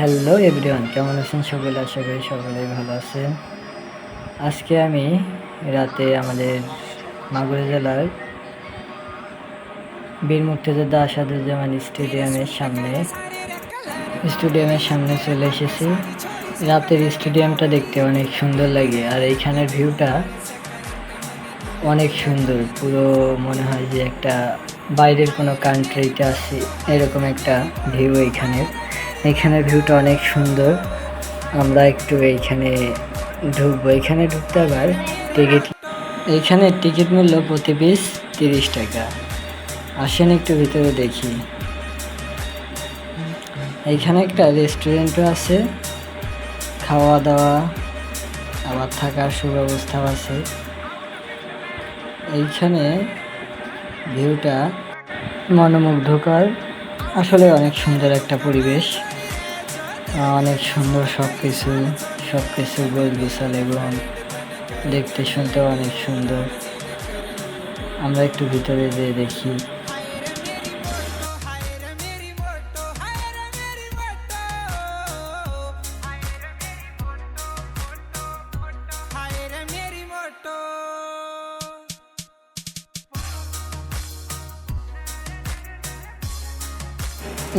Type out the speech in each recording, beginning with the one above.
Hello everyone কেমন আছেন সকলে? আশা করি সকলেই ভালো আছেন। আজকে আমি রাতে আমাদের মাগুরা জেলার বীর মুক্তিযোদ্ধা আসাদুজ্জামান স্টেডিয়ামের সামনে স্টেডিয়ামের সামনে চলে এসেছি। রাতের স্টেডিয়ামটা দেখতে অনেক সুন্দর লাগে আর এইখানের ভিউটা অনেক সুন্দর। পুরো মনে হয় যে একটা বাইরের কোনো কান্ট্রিতে আছি এরকম একটা ভিউ এইখানের। এখানের ভিউটা অনেক সুন্দর। আমরা একটু এইখানে ঢুকবো। এখানে ঢুকতে আবার টিকিট এইখানে টিকিট মূল্য প্রতি পিস তিরিশ টাকা। আসেন একটু ভিতরে দেখি। এইখানে একটা রেস্টুরেন্টও আছে। খাওয়া দাওয়া আবার থাকার সুব্যবস্থাও আছে। এইখানে ভিউটা মনোমুগ্ধকর। আসলে অনেক সুন্দর একটা পরিবেশ। অনেক সুন্দর সব কিছু সব কিছু গোল বিশাল এবং দেখতে শুনতেও অনেক সুন্দর। আমরা একটু ভিতরে যেয়ে দেখি।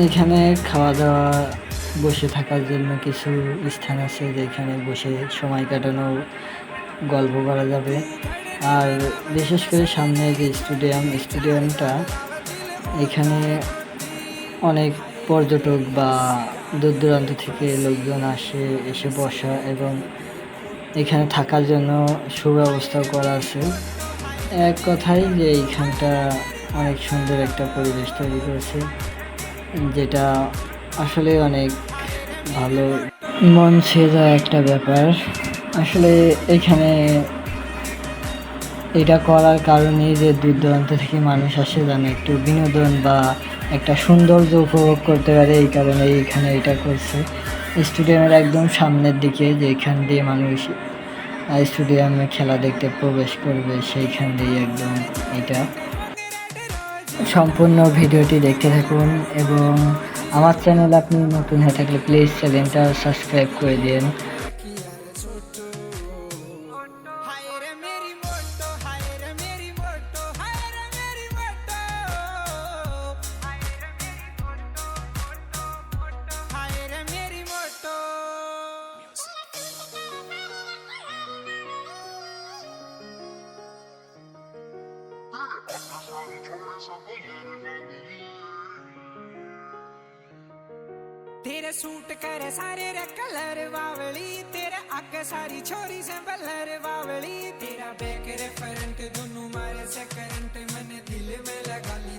এখানে খাওয়া দাওয়া বসে থাকার জন্য কিছু স্থান আছে যেখানে বসে সময় কাটানো গল্প করা যাবে। আর বিশেষ করে সামনে যে স্টেডিয়াম, স্টেডিয়ামটা, এখানে অনেক পর্যটক বা দূর দূরান্ত থেকে লোকজন আসে, এসে বসা এবং এখানে থাকার জন্য সুব্যবস্থাও করা আছে। এক কথায় যে এইখানটা অনেক সুন্দর একটা পরিবেশ তৈরি করেছে, যেটা আসলে অনেক ভালো, মন ছুঁয়ে যাওয়া একটা ব্যাপার। আসলে এখানে এটা করার কারণে যে দূর দূরান্ত থেকে মানুষ আসে যেন একটু বিনোদন বা একটা সৌন্দর্য উপভোগ করতে পারে, এই কারণে এখানে এটা করছে। স্টেডিয়ামের একদম সামনের দিকে যেখান দিয়ে মানুষ স্টেডিয়ামে খেলা দেখতে প্রবেশ করবে, সেইখান দিয়ে একদম এটা। সম্পূর্ণ ভিডিওটি দেখতে থাকুন এবং আমার চ্যানেল আপনি নতুন হয়ে থাকলে প্লিজ চ্যানেলটা সাবস্ক্রাইব করে দিন I'm gonna be ਤੇਰੇ ਸੂਟ ਕਰੇ ਸਾਰੇ ਰੇ ਕਲਰ ਵਾਵਲੀ, ਤੇਰੇ ਅੱਗ ਸਾਰੀ ਛੋਰੀ ਸੰਭਲਰ ਵਾਵਲੀ, ਤੇਰਾ ਬੈਕ ਰੇ ਫਰੰਟ ਦੋਨੋਂ ਮਾਰੇ ਸੇ ਕਰੰਟ ਮਨ ਦਿਲ ਮੇ ਲਗਾ ਲਈ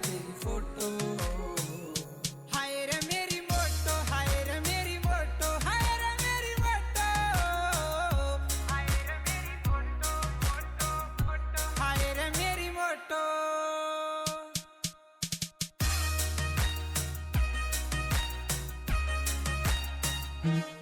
Mm-hmm.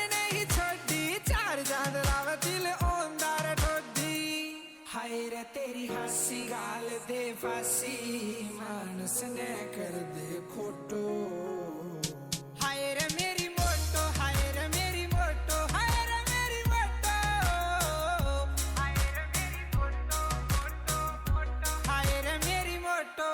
फांसी मानस ने कर दे खोटो हायर मेरी मोटो हायर मेरी मोटो हायर मेरी मोटो हायर हायर मेरी मोटो